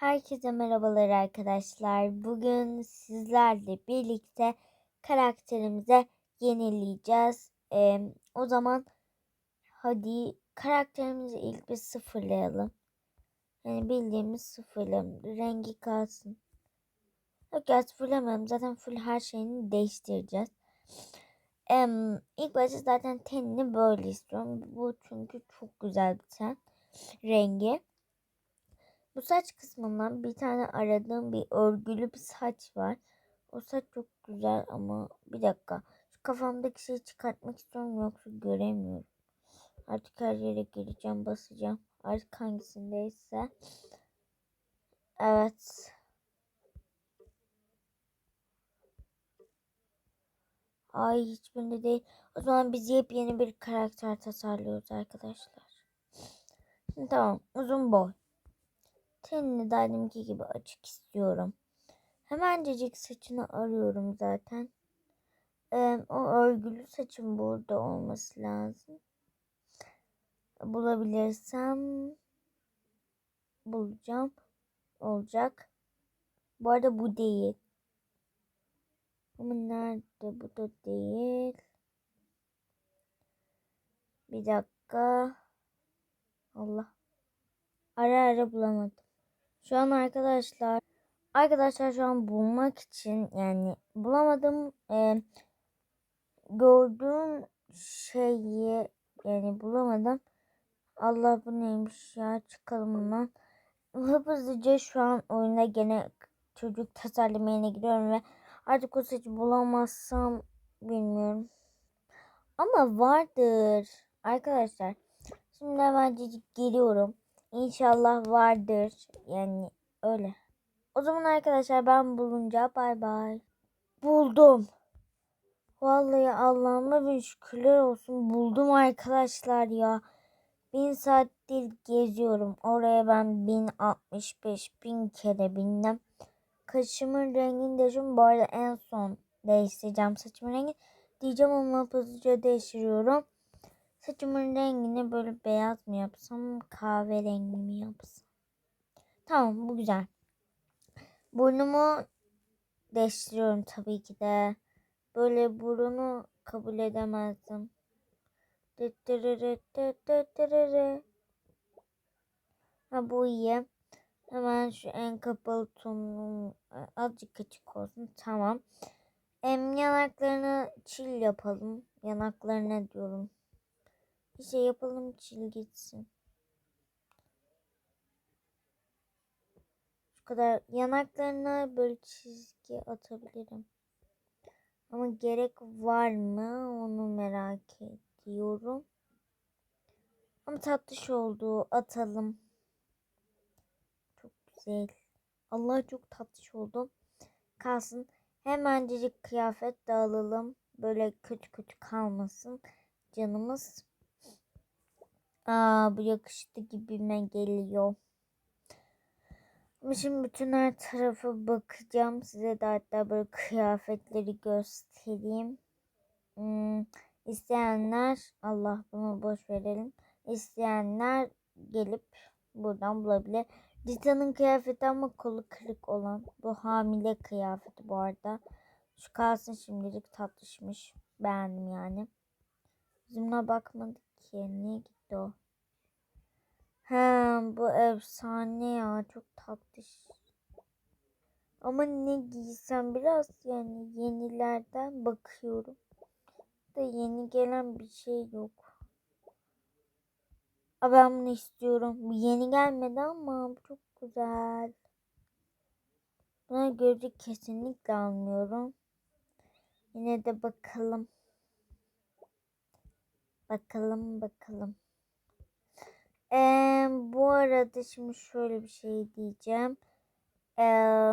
Herkese merhabalar arkadaşlar. Bugün sizlerle birlikte karakterimize yenileyeceğiz. Ee, o zaman hadi karakterimizi ilk bir sıfırlayalım. Yani bildiğimiz sıfırlayalım. Rengi kalsın. Yok ya sıfırlamayalım. Zaten full her şeyini değiştireceğiz. Ee, ilk başta zaten tenini böyle istiyorum. Bu çünkü çok güzel bir ten rengi. Bu saç kısmından bir tane aradığım bir örgülü bir saç var. O saç çok güzel ama bir dakika. Şu kafamdaki şeyi çıkartmak istiyorum yoksa göremiyorum. Artık her yere gireceğim basacağım. Artık hangisindeyse. Evet. Ay hiçbirinde değil. O zaman biz yepyeni bir karakter tasarlıyoruz arkadaşlar. Tamam. Uzun boy. Tenini de gibi açık istiyorum. Hemencecik saçını arıyorum zaten. Ee, o örgülü saçım burada olması lazım. Bulabilirsem bulacağım. Olacak. Bu arada bu değil. Ama nerede? Bu da değil. Bir dakika. Allah. Ara ara bulamadım. Şu an arkadaşlar arkadaşlar şu an bulmak için yani bulamadım e, gördüğüm şeyi yani bulamadım. Allah bu neymiş ya çıkalım bundan. Hızlıca şu an oyuna gene çocuk tasarlamayına giriyorum ve artık o saçı bulamazsam bilmiyorum. Ama vardır arkadaşlar. Şimdi hemen giriyorum. İnşallah vardır. Yani öyle. O zaman arkadaşlar ben bulunca bay bay. Buldum. Vallahi Allah'ıma bir şükürler olsun. Buldum arkadaşlar ya. Bin saattir geziyorum. Oraya ben bin altmış beş bin kere bindim. Kaşımın rengini değiştiriyorum. Bu arada en son değiştireceğim saçımın rengi. Diyeceğim ama hızlıca değiştiriyorum. Saçımın rengini böyle beyaz mı yapsam kahverengi mi yapsam? Tamam bu güzel. Burnumu değiştiriyorum tabii ki de. Böyle burunu kabul edemezdim. Ha bu iyi. Hemen şu en kapalı tonum e, azıcık açık olsun. Tamam. Em yanaklarını çil yapalım. Yanaklarına diyorum. Bir şey yapalım çil gitsin. Şu kadar yanaklarına böyle çizgi atabilirim. Ama gerek var mı onu merak ediyorum. Ama tatlış oldu. Atalım. Çok güzel. Allah çok tatlış oldu. Kalsın. Hemencecik kıyafet de alalım. Böyle kötü kötü kalmasın. Canımız. Aa bu yakıştı gibime geliyor. Şimdi bütün her tarafa bakacağım. Size de hatta böyle kıyafetleri göstereyim. Hmm, isteyenler Allah bunu boş verelim. İsteyenler gelip buradan bulabilir. Rita'nın kıyafeti ama kolu kırık olan. Bu hamile kıyafeti bu arada. Şu kalsın şimdilik tatlışmış. Beğendim yani. Bizimle bakmadık ki. Niye gitti o? He bu efsane ya. Çok tatlı. Ama ne giysem biraz yani yenilerden bakıyorum. Da yeni gelen bir şey yok. Aa, ben bunu istiyorum. Bu yeni gelmedi ama bu çok güzel. Buna göre kesinlikle almıyorum. Yine de bakalım. Bakalım bakalım. Ee, bu arada şimdi şöyle bir şey diyeceğim. Ee,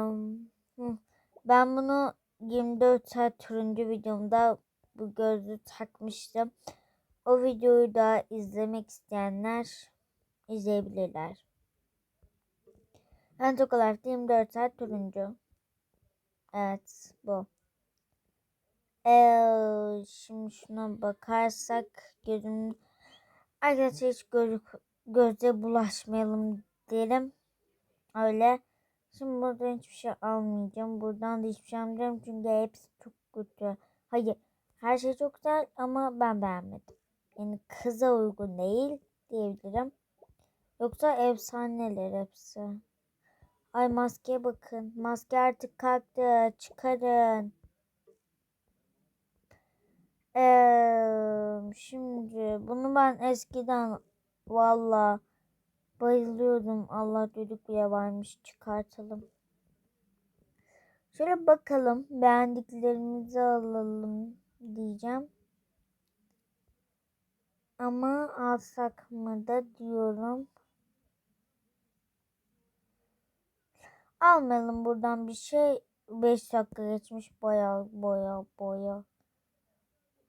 ben bunu 24 saat turuncu videomda bu gözlüğü takmıştım. O videoyu da izlemek isteyenler izleyebilirler. En çok olarak 24 saat turuncu. Evet bu. Ee, şimdi şuna bakarsak gözüm arkadaşlar hiç göz, göze bulaşmayalım derim. Öyle Şimdi buradan hiçbir şey almayacağım. Buradan da hiçbir şey almayacağım. Çünkü hepsi çok kötü. Hayır. Her şey çok güzel ama ben beğenmedim. Yani kıza uygun değil diyebilirim. Yoksa efsaneler hepsi. Ay maskeye bakın. Maske artık kalktı. Çıkarın. Ee, şimdi bunu ben eskiden valla bayılıyordum. Allah düdük bile varmış. Çıkartalım. Şöyle bakalım. Beğendiklerimizi alalım diyeceğim. Ama alsak mı da diyorum. Almayalım buradan bir şey. 5 dakika geçmiş boya boya boya.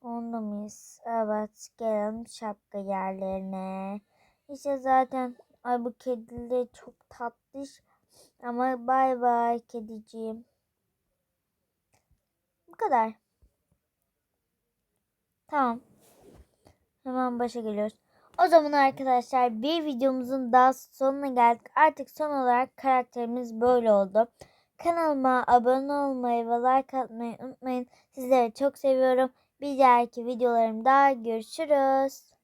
Onda mıyız? Evet gelelim şapka yerlerine. İşte zaten ay bu kedi de çok tatlış. Ama bay bay kediciğim. Bu kadar. Tamam. Hemen başa geliyoruz. O zaman arkadaşlar bir videomuzun daha sonuna geldik. Artık son olarak karakterimiz böyle oldu. Kanalıma abone olmayı ve like atmayı unutmayın. Sizleri çok seviyorum. Bir dahaki videolarımda görüşürüz.